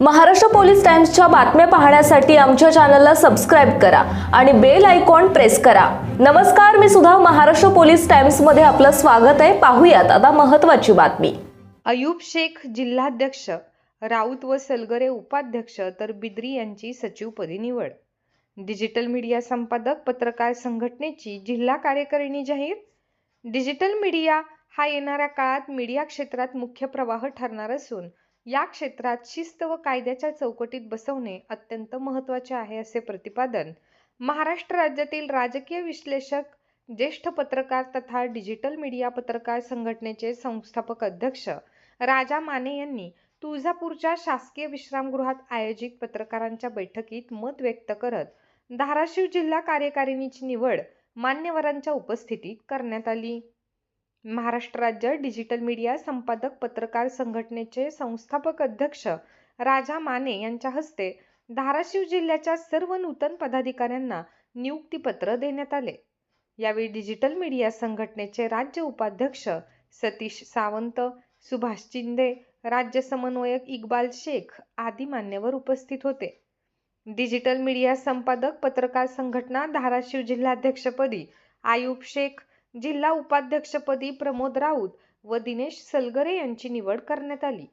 Maharashtra police टाइम्सच्या बातम्या पाहण्यासाठी आमच्या चॅनलला सबस्क्राईब करा आणि बेल आयकॉन प्रेस करा. नमस्कार मी सुद्धा महाराष्ट्र पोलीस टाइम्समध्ये आपलं स्वागत आहे. पाहूयात आता महत्त्वाची बातमी. अयूब शेख जिल्हाध्यक्ष राऊत व सलगरे उपाध्यक्ष तर बिद्री यांची सचिवपदी निवड. डिजिटल मीडिया संपादक पत्रकार संघटनेची जिल्हा कार्यकारिणी जाहीर. डिजिटल मीडिया हा येणाऱ्या काळात मीडिया क्षेत्रात मुख्य प्रवाह ठरणार असून या क्षेत्रात शिस्त व कायद्याच्या चौकटीत बसवणे अत्यंत महत्त्वाचे आहे असे प्रतिपादन महाराष्ट्र राज्यातील राजकीय विश्लेषक ज्येष्ठ पत्रकार तथा डिजिटल मीडिया पत्रकार संघटनेचे संस्थापक अध्यक्ष राजा माने यांनी तुळजापूरच्या शासकीय विश्रामगृहात आयोजित पत्रकारांच्या बैठकीत मत व्यक्त करत धाराशिव जिल्हा कार्यकारिणीची निवड मान्यवरांच्या उपस्थितीत करण्यात आली. महाराष्ट्र राज्य डिजिटल मीडिया संपादक पत्रकार संघटनेचे संस्थापक अध्यक्ष राजा माने यांच्या हस्ते धाराशिव जिल्ह्याच्या सर्व नूतन पदाधिकाऱ्यांना नियुक्तीपत्र देण्यात आले. यावेळी डिजिटल मीडिया संघटनेचे राज्य उपाध्यक्ष सतीश सावंत सुभाष चिंदे राज्य समन्वयक इक्बाल शेख आदी मान्यवर उपस्थित होते. डिजिटल मीडिया संपादक पत्रकार संघटना धाराशिव जिल्हाध्यक्षपदी आयुब शेख जिल्हा उपाध्यक्षपदी प्रमोद राऊत व दिनेश सलगरे यांची निवड करण्यात आली.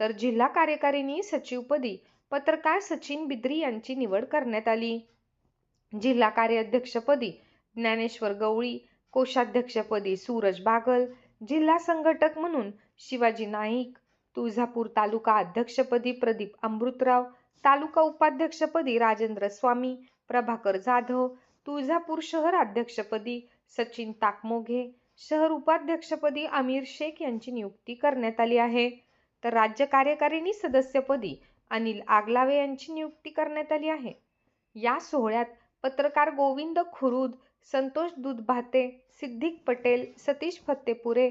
तर जिल्हा कार्यकारिणी सचिवपदी पत्रकार सचिन बिद्री यांची निवड करण्यात आली. जिल्हा कार्याध्यक्षपदी ज्ञानेश्वर गवळी कोषाध्यक्षपदी सूरज बागल जिल्हा संघटक म्हणून शिवाजी नाईक तुळजापूर तालुका अध्यक्षपदी प्रदीप अमृतराव तालुका उपाध्यक्षपदी राजेंद्र स्वामी प्रभाकर जाधव तुळजापूर शहर अध्यक्षपदी सचिन ताकमोघे शहर उपाध्यक्षपदी आमिर शेख यांची नियुक्ती करण्यात आली आहे. तर राज्य कार्यकारिणी सदस्यपदी अनिल आगलावे यांची नियुक्ती करण्यात आली आहे. या सोहळ्यात पत्रकार गोविंद खुरुद संतोष दुधभाते सिद्धिक पटेल सतीश फत्तेपुरे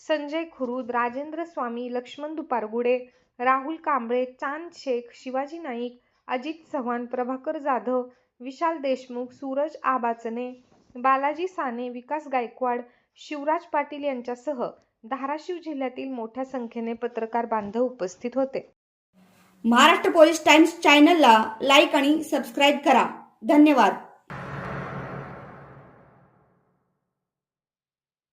संजय खुरुद राजेंद्र स्वामी लक्ष्मण दुपारगुडे राहुल कांबळे चांद शेख शिवाजी नाईक अजित चव्हाण प्रभाकर जाधव विशाल देशमुख सूरज आबाचने बालाजी साने विकास गायकवाड शिवराज पाटील यांच्यासह धाराशिव जिल्ह्यातील मोठ्या संख्येने पत्रकार बांधव उपस्थित होते. महाराष्ट्र पोलीस टाइम्स चॅनलला लाईक आणि सबस्क्राईब करा. धन्यवाद.